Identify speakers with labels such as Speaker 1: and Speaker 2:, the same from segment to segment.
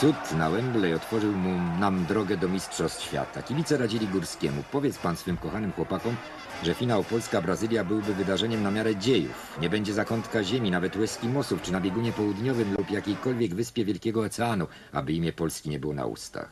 Speaker 1: Cud na Wembley otworzył mu nam drogę do Mistrzostw Świata. Kibice radzili Górskiemu. Powiedz pan swym kochanym chłopakom, że finał Polska-Brazylia byłby wydarzeniem na miarę dziejów. Nie będzie zakątka ziemi, nawet u Eskimosów, czy na biegunie południowym lub jakiejkolwiek wyspie Wielkiego Oceanu, aby imię Polski nie było na ustach.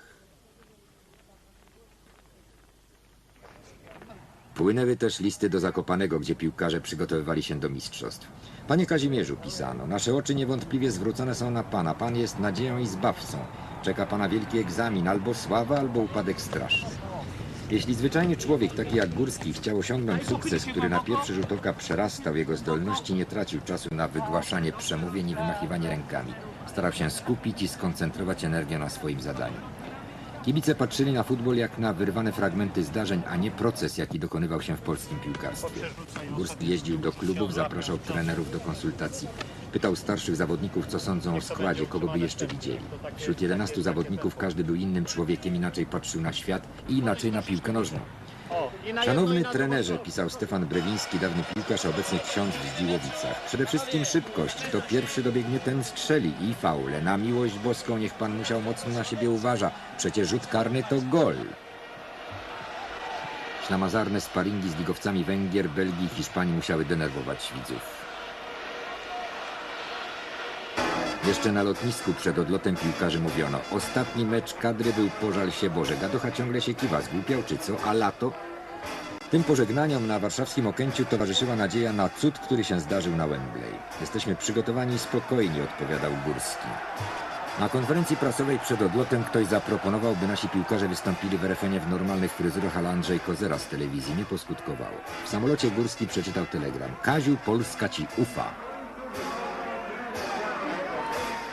Speaker 1: Płynęły też listy do Zakopanego, gdzie piłkarze przygotowywali się do mistrzostw. Panie Kazimierzu, pisano, nasze oczy niewątpliwie zwrócone są na Pana. Pan jest nadzieją i zbawcą. Czeka Pana wielki egzamin, albo sława, albo upadek straszny. Jeśli zwyczajny człowiek, taki jak Górski, chciał osiągnąć sukces, który na pierwszy rzut oka przerastał jego zdolności, nie tracił czasu na wygłaszanie przemówień i wymachiwanie rękami. Starał się skupić i skoncentrować energię na swoim zadaniu. Kibice patrzyli na futbol jak na wyrwane fragmenty zdarzeń, a nie proces, jaki dokonywał się w polskim piłkarstwie. Górski jeździł do klubów, zapraszał trenerów do konsultacji. Pytał starszych zawodników, co sądzą o składzie, kogo by jeszcze widzieli. Wśród 11 zawodników każdy był innym człowiekiem, inaczej patrzył na świat i inaczej na piłkę nożną. Szanowny trenerze, pisał Stefan Brewiński, dawny piłkarz, a obecnie ksiądz w Zdziłowicach. Przede wszystkim szybkość. Kto pierwszy dobiegnie, ten strzeli. I faule. Na miłość boską niech pan musiał mocno na siebie uważa. Przecież rzut karny to gol. Ślamazarne sparingi z ligowcami Węgier, Belgii i Hiszpanii musiały denerwować widzów. Jeszcze na lotnisku przed odlotem piłkarzy mówiono Ostatni mecz kadry był pożal się Boże. Gadocha ciągle się kiwa, zgłupiał czy co? A lato? Tym pożegnaniom na warszawskim Okęciu towarzyszyła nadzieja na cud, który się zdarzył na Wembley. Jesteśmy przygotowani i spokojni, odpowiadał Górski. Na konferencji prasowej przed odlotem ktoś zaproponował, by nasi piłkarze wystąpili w RFN w normalnych fryzurach, ale Andrzej Kozera z telewizji nie poskutkowało. W samolocie Górski przeczytał telegram. Kaziu, Polska ci ufa.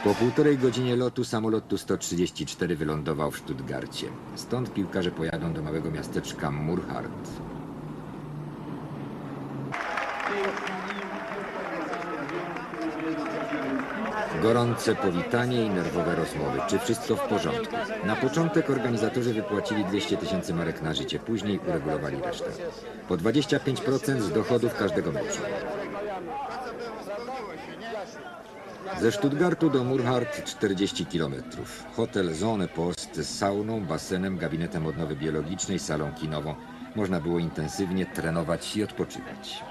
Speaker 1: Po półtorej godzinie lotu samolot Tu-134 wylądował w Stuttgarcie. Stąd piłkarze pojadą do małego miasteczka Murhart. Gorące powitanie i nerwowe rozmowy. Czy wszystko w porządku? Na początek organizatorzy wypłacili 200 tysięcy marek na życie, później uregulowali resztę. Po 25% z dochodów każdego meczu. Ze Stuttgartu do Murhart 40 km. Hotel Zone Post z sauną, basenem, gabinetem odnowy biologicznej, salą kinową. Można było intensywnie trenować i odpoczywać.